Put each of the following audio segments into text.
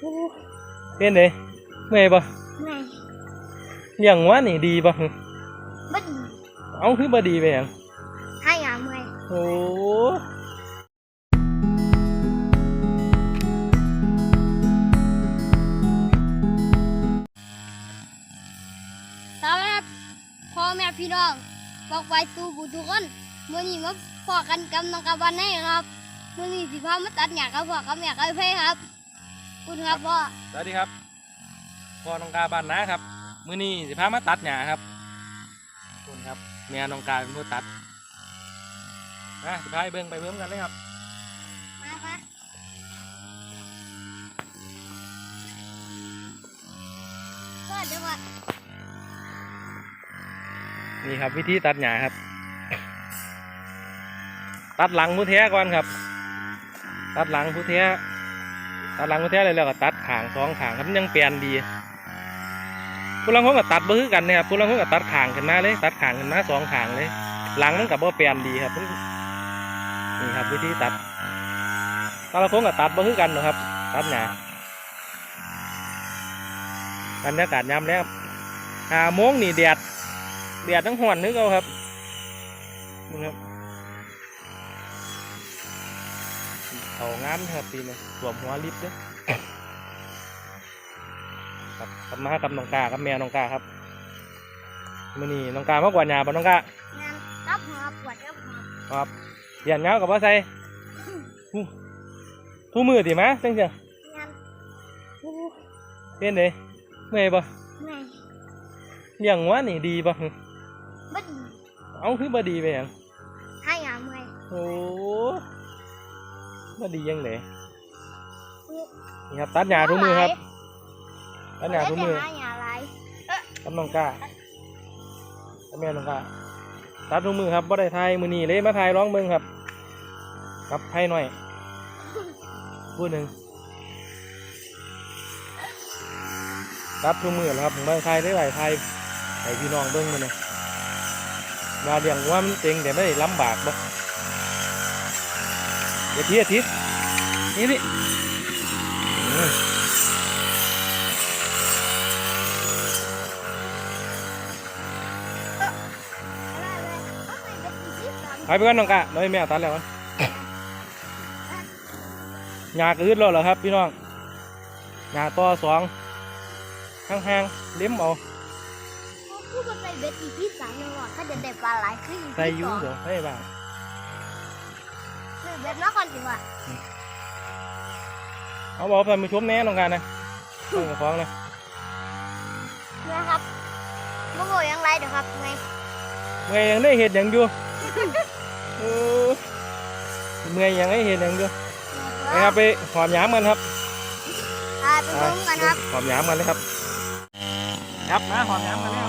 โอ้เป็นไงเมื่อยปะไม่เลี้ยงวะนี่ดีปะบ่ดีเอาคือบ่ดีไปหยังให้หาเมื่อยโอ้สวัสดีครับพ่อแม่พี่น้องบอกไปตูบุทุกคนมื้อนี้มาพอกันกับน้องกาบันให้ครับมื้อนี้สิพามาตัดหญ้ากับพ่อกับแม่กับเพ่ครับ คุณครับพ่อ สวัสดีครับพ่อน้องกาบ้านนะครับมื้อนี้สิพามาตัดหญ้าครับขอบคุณครับแม่น้องกาเป็นผู้ตัดนะสิพาไปเบิ่งไปเบิ่งกันเลยครับมาครับก็เดี๋ยวก่อนนี่ครับวิธีตัดหญ้าครับ ตัดหลังผู้แท้ก่อนครับ ตัดหลังผู้แท้ ตัดหลังผู้แท้เลยแล้วก็ตัดขางสองขางครับมันยังเปลี่ยนดีผู้ลังคนก็ตัดบ่คือกันเนี่ยครับผู้ลังคนก็ตัดขางขึ้นมาเลย ตัดขางขึ้นมาสองขางเลย หลังมันกับบ่เปลี่ยนดีครับนี่ครับวิธีตัดแตละคนก็ตัดบ่คือกันนะครับ ตัดหญ้าบรรยากาศยามแล้วหาโมงนี่แดดแดดทั้งหวนนึกเอาครับนี่ครับ เขางามครับปีนี้สวมหัวลิฟต์เด้อครับกลับมากับน้องกากับแม่น้องกาครับมื่อนี้น้องกามากกว่าหยาบ่น้องกางานรับหัวปวดรับหัวครับเปลี่ยนเงากับว่าใส่ฮู้ทูมือดิมะจังเสียงานเป็นไงเมื่อยปะไม่เลี้ยงวะนี่ดีปะบ่ดีเอาคือบ่ดีไปหยังให้หาเมื่อยโอ้ บ่ดียังไงนี่ครับตัดหญ้าทุกมือครับตัดหญ้าทุกมือกับน้องกากับแม่น้องก้าตัดทุกมือครับบ่ได้ทายมือนีเลยมาทายร้องเบิ่งครับกับไพ่หน่อยพูดหนึ่งตัดทุกมือแล้วครับผมมาทายได้หลายทายให้พี่น้องเบิ่งมันเลยมาเลี้ยงว่ามันเต็งแต่ไม่ได้ลำบากบ่ เดี๋ยวทีอาทิตย์นี่นี่อืมไปไปกันน้องกะเราให้แม่ตัดแล้วกันหยากอืดแล้วเหรอครับ พี่น้องหยาต่อสองห่างๆเลี้ยมเอาพูดว่าไปเบ็ดอีพีสามเลยว่ะถ้าเดินได้ปลาหลายขึ้นใส่อยุ่งเดี๋ยวให้บ้าง คือเบ็ดมาก่อนสิว่ะเอาบอกไปมาชมแน่น้องกันนะเพิ่งกับฟ้องนะนะครับมะโง่ยังไรเดี๋ยวครับไงเมื่อยยังได้เห็ดอย่างอยู่เออเมื่อยยังได้เห็ดอย่างอยู่นะครับไปหอมหยามกันครับอ่าไปดูกันครับหอมหยามกันเลยครับ ครับมาหอมหยามกันแล้ว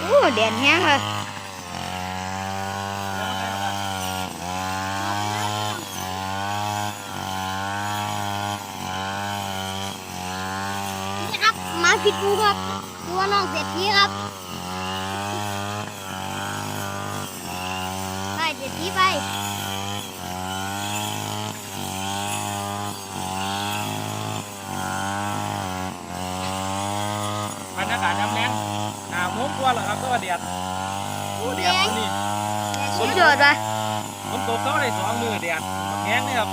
โอ้เด่นแห้งเลยนี่ ครับหมาผิดปูครับตัวน้องเศรษฐีครับไปเศรษฐีไปบรรยากาศยามแรงหาโมงกว่าแล้วครับก็ว่าแดดโอ้แดดมื้อนี่สุดยอดว่ะฝนตกเขาได้สองมือแดดแห้งเลยครับ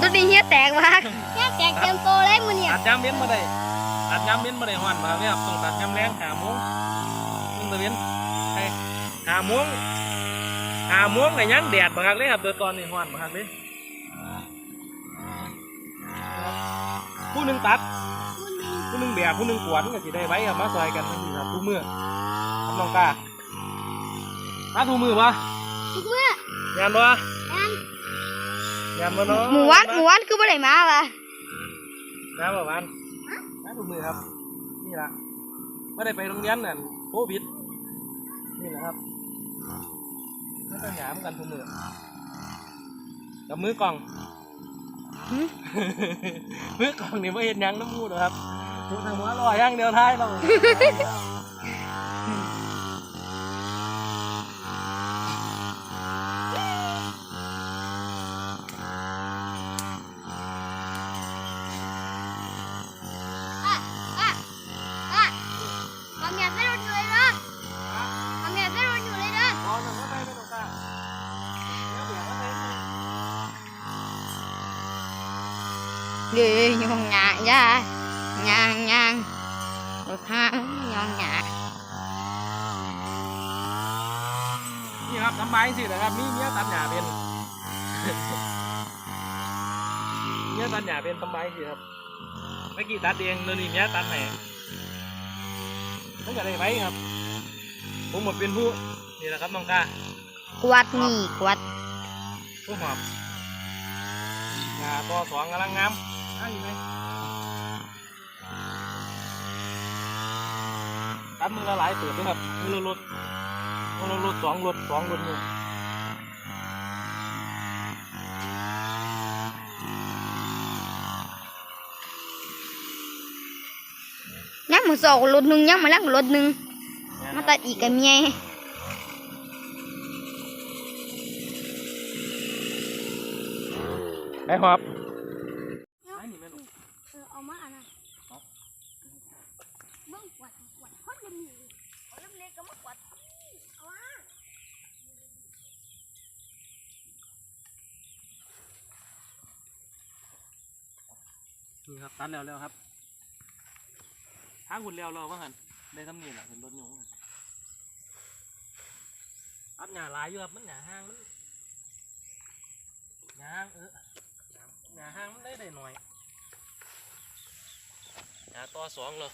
ตัวนี้เฮียแตกว่ะเฮียแตกเต็มโตเลยมือเนี่ยตัดยามเว้นมาได้ ตัดยามเว้นมาได้หอนมาเลยครับต้องตัดยามแรงหาโมงมึงตะเว้นไอ้หาโมงหาโมงไงยังแดดบักคักเลยครับโดยตอนนี้หอนบักคักเลยผู้หนึ่งตัดผู้หนึ่งแบบผู้หนึ่งกวนก็สิได้ไว้ครับมาซอยกันทั้งนี้ครับทุกมือครับน้องกามาทุกมือวะทุกเมื่อยานวะนั่นยานวะเนาะหมูวันหมูวันคือบ่ได้มาว่ะน้ำแบบวัน น้ำถุงมือครับ นี่ละไม่ได้ไปโรงเรียนน่ะโควิดนี่แหละครับไม่ต้องหยามกันถุงมือกับมือกล่องมือกล่องนี่ไม่เห็นหยังน้ำมูดหรอกครับทุกทางหัวลอยอย่างเดียวท้ายเรา เดือยยองหยาย่ายางยางรถห้างยองหยานี่ครับทำไมสินะครับมีเมียตัดหญ้าเป็นเมียตัดหญ้าเป็นทำไมสิครับเมื่อกี้ตัดเองเดี๋ยวนี้เมียตัดให้ตั้งแต่ไรไว้ครับ ผมหมดเป็นผู้นี่แหละครับน้องกากวัดนี่กวัดผู้หอบงาตัวสองกำลังงาม อ้าวอยู่ไหมตัดมือละหลายเติบด้วยครับมือละรถมือละรถสองรถสองรถมือยังมือสองรถหนึ่งยังมาลักรถหนึ่งมาตัดอีกกับเมียไอ้หอบไอ้นี่แม่ลูก เออเอามาอันนั้นเบิ่งกวาดกวาดคนละมือเอาลำเล็กก็มากวาดเอามา นี่ครับตัดแล้วแล้วครับทางหุ่นแล้วเราว่าหันได้ทำนี่แหละเห็นรถอยู่ว่าหั่นตัดหญ้าหลายอยู่ครับมันหญ้าห้างมันหญ้าห้างเออหญ้าห้างมันได้ได้หน่อยหญ้าต่อสองเลย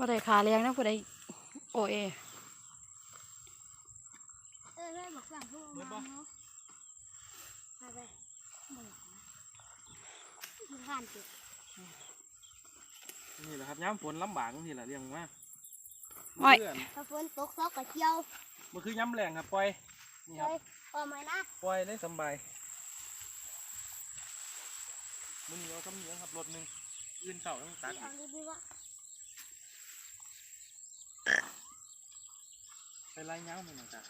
บ่ได้ขาเลี้ยงนะผู้ใดโอเอเออได้บอกสั่งพวกมาเนาะไปไปบ่อยากนะมันผ่านจุดนี่แหละครับย้ำฝนลำบากนี่แหละเรียงมาโอ้ยเมื่อถ้าฝนตกซอกกระเจียวเมื่อคือย้ำแรงครับปล่อยนี่ครับเลยพอไหมนะปล่อยได้สำบายมันเหนียวกำเหนียวครับรถหนึ่งอื่นเสาต้องตัดเอาดีดีว่า ไปไล่ย้ำมันหน่อยจ้ะ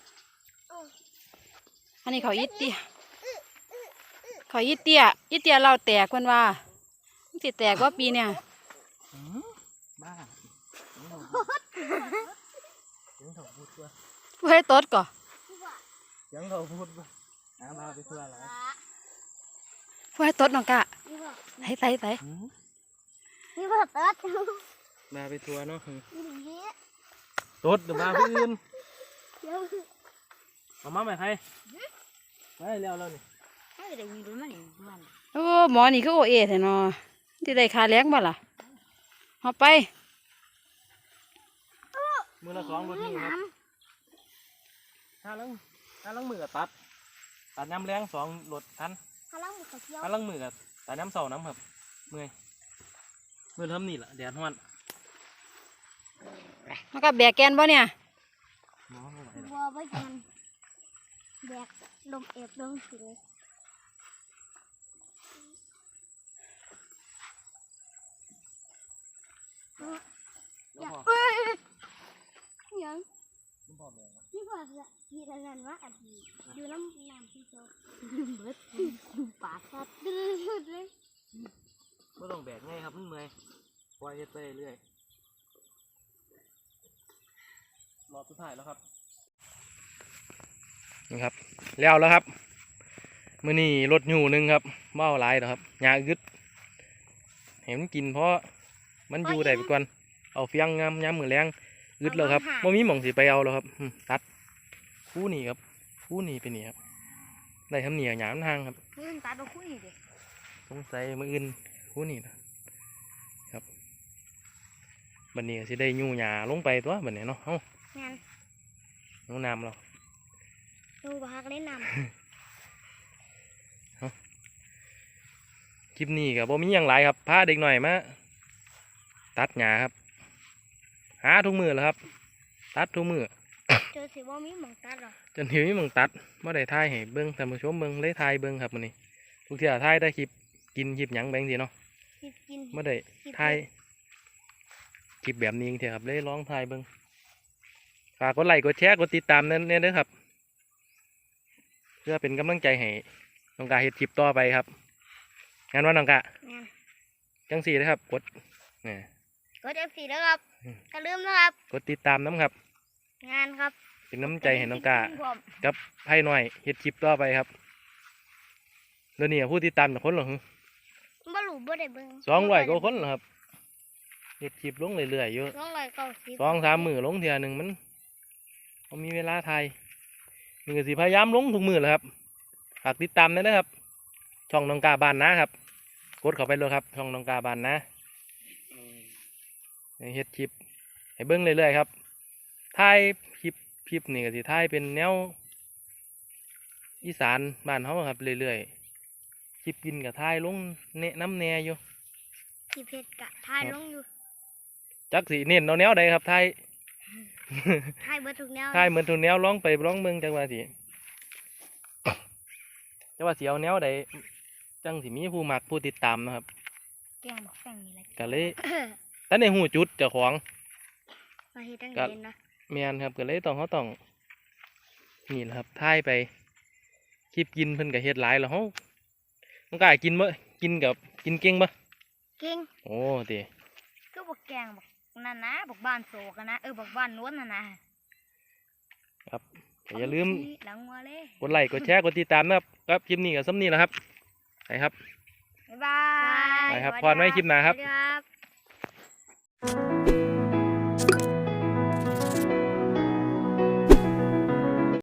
เอออันนี้เขาอีเตียเขาอีเตียอีเตียเราแตกเพิ่นว่ามันสิแตกว่าปีเนี่ยหืมบ้ายังเถาพูดตัวผู้ให้ตดก่อที่ว่ายังเถาพูดตัวน้ำมาไปทั่วอะไรละผู้ให้ตดน้องกะที่ว่าใส่ใส่ใส่หืมที่ว่าเติร์ดมาไปทัวเนาะหืมอย่างนี้ตดเดี๋ยวมาเพื่อื่น เดี๋ยวเอามาไหมใครไปเร็วแล้วนี่ให้ได้ยินรู้ไหมมันโอ้หมอนี่คือโอเอแท้เนาะที่ได้ขาเลี้ยงบ่ล่ะเอาไปมือละสองรถนี่ครับห้าลังห้าลังมือกับตัด ตัดย้ำแรงสองรถทันพลังมือกระเจียวห้าลังมือกับตัดย้ำเสาน้ำครับเมื่อยมือทำนี่แหละแดดฮ้อนมันก็แบกแกนบ่เนี่ย น้องไม่ไหวแล้ว บัวไว้กันแบกลมเอ็ดลงสิเลยแล้วพอยังแล้วพอแบ่งนี่พอจะมีรายงานว่าอดีตอยู่น้ำน้ำพี่โจเบิดปากชัดดื้อเลยไม่ต้องแบกง่ายครับมันเมื่อยปล่อยเฮ็ดไปเรื่อยรอบสุดท้ายแล้วครับ นี่ครับ แล้วแล้วครับมื่อนี้รถอยู่หนึ่งครับเมาหลายนะครับยาอึดเห็นมันกินเพราะมันอยู่ได้ไปก่อนเอาเฟียงงามยามมือแรงอึดแล้วครับไม่มีหม่องสิไปเอาแล้วครับอืมตัดคู่นี่ครับคู่นี่เป็นนี่ครับได้ทำเหนียวหยามทางครับเพื่อนตาดูคุยดิสงสัยมืออื่นคู่นี่นะครับบันนี้ก็สิได้ยูหยาลงไปตัวบันนี้เนาะเอ้างานน้องน้ำเรา ดูบักเล่นน้คลิปนี้กับบ่มีอย่างไรครับพาเด็กหน่อยมาตัดหญ้าครับ หาทุกมือแล้วครับ ตัดทุกมือำเจอสิว่ามีหมองตาหรอจนหิวมีหมึงตัดเมื่อได้ทายให้เบิ้งท่านผู้ชมเบิ้งเลยทายเบิ้งครับมันนี้ทุกที่ทายได้คลิปกินคลิปหยังแบงสิเนาะกินกินเมื่อได้ทายคลิปแบบนี้เถอะครับเลยร้องทายเบิ้งฝากกดไลค์กดแชร์กดติดตามนั่นเนี่ยด้วยครับ เพื่อเป็นกำลังใจให้น้องกาเฮ็ดคลิปต่อไปครับงานว่าน้องกางานจังสี่นะครับกดนี่กด F4 แล้วครับอืมอย่าลืมนะครับกดติดตามน้ำครับ งานครับ เป็นน้ำใจให้น้องกาพร้อมกับไพ่หน่อยเฮ็ดคลิปต่อไปครับแล้วนี่ผู้ติดตามจากคนเหรอฮึบ่รู้บ่ได้เบิ่งสองร้อยกว่าคนเหรอครับเฮ็ดคลิปลงเรื่อยๆอยู่สองร้อยเก้าสิบสองสามมือลงเทียหนึ่งมันบ่มีเวลาถ่าย นี่ก็สิพยายามลงทุกมือแหละครับฝากติดตามด้วยนะครับ ช่องน้องกาบานนะครับกดเข้าไปเลยครับ ช่องน้องกาบานนะให้เฮ็ดคลิปให้เบิ้งเรื่อยๆครับถ่ายคลิปคลิปนี่ก็สิถ่ายเป็นแนวอีสานบ้านเฮาครับเรื่อยๆคลิปกินกับถ่ายลงเนะน้ำแหน่อยู่ที่เพชรกะถ่ายลงอยู่จักสิเน้นเอาแนวใดครับถ่าย ถ่ายเบิดทุกแนวถ่ายเหมือนทุนแนวร้องไปร้องเบิ่งจังว่าสิจังว่าสิเอาแนวใดจังสิมีผู้มักผู้ติดตามนะครับแกงบอกแป้งนี่แหละก็เลยแต่ในหูจุดเจ้าของมาเฮ็ดตั้งก็เย็นนะแม่นครับก็เลยต้องเขาต้องนี่แหละครับถ่ายไปคลิปกินเพิ่นก็เฮ็ดหลายแล้วเฮามันกล้ากินบ่กินกับกินเก่งบ่เก่งโอ้ติก็บอกแกงบอก นั่นนะบอกบ้านโศกอะนะเออบอกบ้านนวลน่ะนะครับก็อย่าลืมหลังมัวเลยกดไลค์กดแชร์กดติดตามนะครับครับคลิปนี้ก็ซ้ำนี้แหละครับไปครับบ๊ายบายไปครับสวัสดีพรไว้คลิปหน้าครับสวัสดีครับ